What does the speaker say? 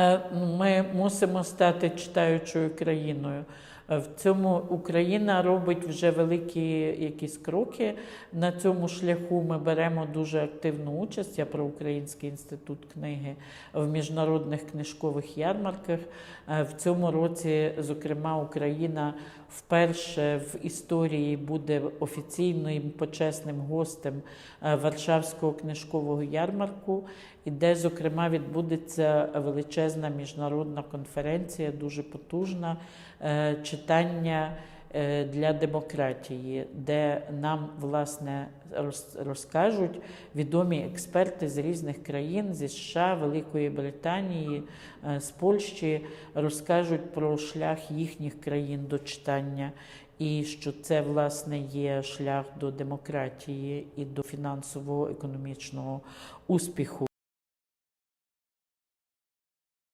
Е, Ми мусимо стати читаючою країною. Е, В цьому Україна робить вже великі якісь кроки. На цьому шляху ми беремо дуже активну участь. Я про Український інститут книги в міжнародних книжкових ярмарках. Е, В цьому році, зокрема, Україна вперше в історії буде офіційним почесним гостем Варшавського книжкового ярмарку, і де, зокрема, відбудеться величезна міжнародна конференція, дуже потужна е, читання е, для демократії, де нам власне роз- розкажуть відомі експерти з різних країн, зі США, Великої Британії, е, з Польщі, розкажуть про шлях їхніх країн до читання. І що це власне є шлях до демократії і до фінансового економічного успіху.